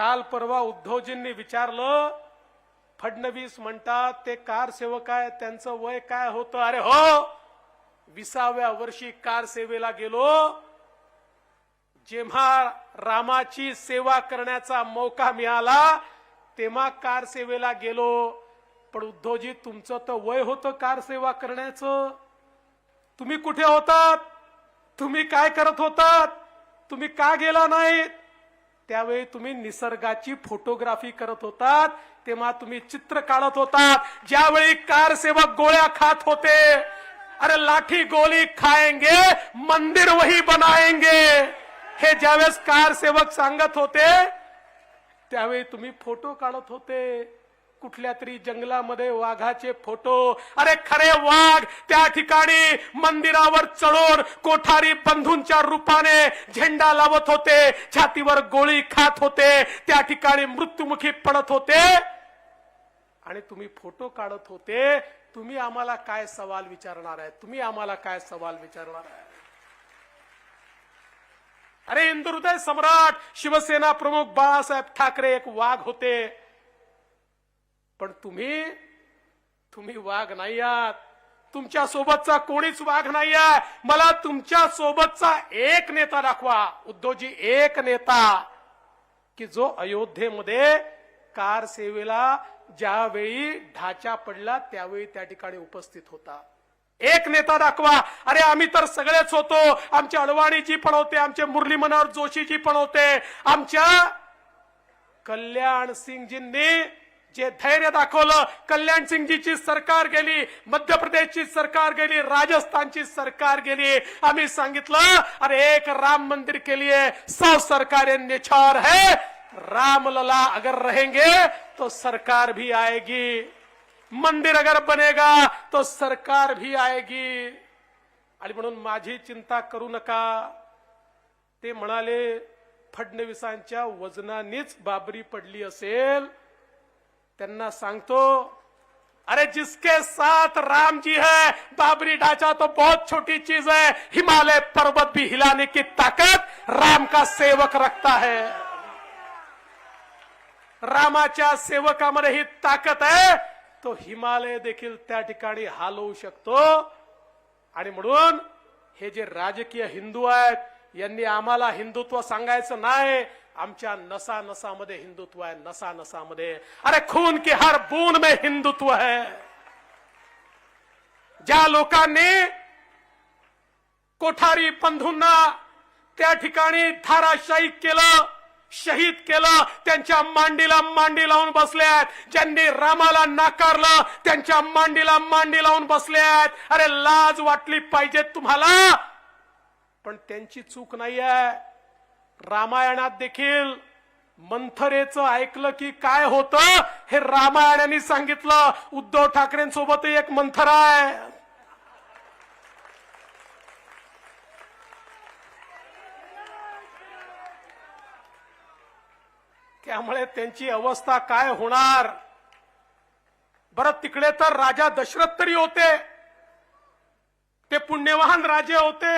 काल परवा उद्धवजींनी विचारलं फडणवीस म्हणतात ते कार सेवक आहे त्यांचं वय काय होतं? अरे हो विसाव्या वर्षी कार सेवेला गेलो. जेव्हा रामाची सेवा करण्याचा मौका मिळाला तेव्हा कार सेवेला गेलो. पण उद्धवजी तुमचं तर वय होतं कार सेवा करण्याचं. तुम्ही कुठे होतात? तुम्ही काय करत होतात? तुम्ही का गेला नाहीत? त्यावेळी तुम्ही निसर्गाची फोटोग्राफी करत होतात तेव्हा तुम्ही चित्र काढत होतात. ज्यावेळी कार सेवक गोळ्या खात होते अरे लाठी गोली खाएंगे मंदिर वही बनाएंगे हे ज्यावेळेस कार सेवक सांगत होते त्यावेळी तुम्ही फोटो काढत होते. कुठल्या तरी जंगलामध्ये वाघाचे फोटो. अरे खरे वाघ त्या ठिकाणी मंदिरावर चढून कोठारी बंधूंच्या रूपाने झेंडा लावत होते छातीवर गोळी खात होते त्या ठिकाणी मृत्युमुखी पडत होते. आणि तुम्ही फोटो काढत होते तुम्ही आम्हाला काय सवाल विचारणार आहे? तुम्ही आम्हाला काय सवाल विचारणार आहे? अरे इंदुहृदय सम्राट शिवसेना प्रमुख बाळासाहेब ठाकरे एक वाघ होते. पण तुम्ही तुम्ही वाघ नाही आहात तुमच्या सोबतचा कोणीच वाघ नाही आहे मला तुमच्या सोबतचा एक नेता दाखवा. उद्धवजी एक नेता. की जो अयोध्येमध्ये कार सेवेला ज्यावेळी ढाचा पडला त्यावेळी त्या ठिकाणी उपस्थित होता. एक नेता दाखवा. अरे आम्ही तर सगळेच होतो. आमचे अडवाणीजी पण होते आमचे मुरली मनोहर जोशीजी पण होते. आमच्या कल्याण सिंगजींनी जे धैर्य दाखवलं कल्याण सिंगजीची सरकार गेली मध्य प्रदेशची सरकार गेली राजस्थानची सरकार गेली. आम्ही सांगितलं अरे एक राम मंदिर के लिए सौ सरकारें निछार है. रामलला अगर रहेंगे तो सरकार भी आएगी. मंदिर अगर बनेगा तो सरकार भी आएगी. आणि म्हणून माझी चिंता करू नका. ते म्हणाले फडणवीसांच्या वजनानेच बाबरी पडली असेल. त्यांना सांगतो अरे जिसके साथ राम जी है, बाबरी ढांचा तो बहुत छोटी चीज़ है। हिमालय पर्वत भी हिलाने की ताकत राम का सेवक रखता है। रामाच्या सेवकामध्ये ही ताकद आहे तो हिमालय देखील त्या ठिकाणी हालवू हे जे राजकीय हिंदू आहेत, यांनी हिंदुत्व सांगायचं नाही. आमच्या नसा नसामध्ये हिंदुत्व आहे नसा नसामध्ये अरे खून की हर बूंद में हिंदुत्व है. ज्या लोकांनी कोठारी बंधूंना त्या ठिकाणी धाराशाही केलं शहीद केलं त्यांच्या मांडीला मांडी लावून बसले आहेत. ज्यांनी रामाला नाकारलं त्यांच्या मांडीला मांडी लावून बसले आहेत. अरे लाज वाटली पाहिजे तुम्हाला पण त्यांची चूक नाहीये. रामायणात देखील मंथरेचं ऐकलं की काय होतं हे रामायणाने सांगितलं. उद्धव ठाकरेंसोबत एक मंथर आहे. त्यामुळे त्यांची अवस्था काय होणार? बरं तिकडे तर राजा दशरथ तरी होते. ते पुण्यवान राजे होते.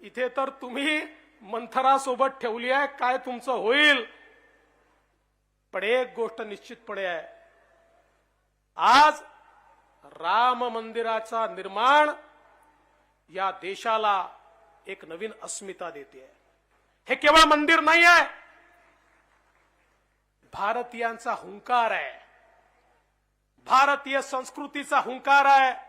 इथे तर तुम्ही मंथरासोबत ठेवली आहे काय तुमचं होईल? पण एक गोष्ट निश्चितपणे आहे. आज राम मंदिराचा निर्माण या देशाला एक नवीन अस्मिता देते हे केवळ मंदिर नाही आहे भारतीयांचा हुंकार आहे. भारतीय संस्कृतीचा हुंकार आहे.